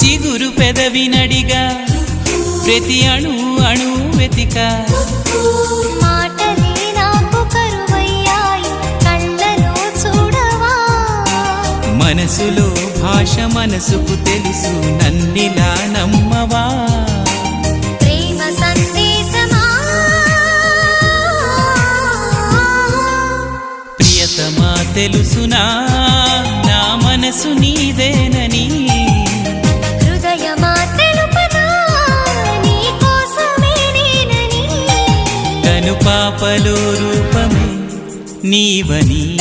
చిగురు పెదవి నడిగా ప్రతి అణు అణు వెతిక. మనసులో భాష మనసుకు తెలుసు నన్నిలా తెలుసునా? నా మనసు నీదేనని. కను పాపలో రూపమే నీవని.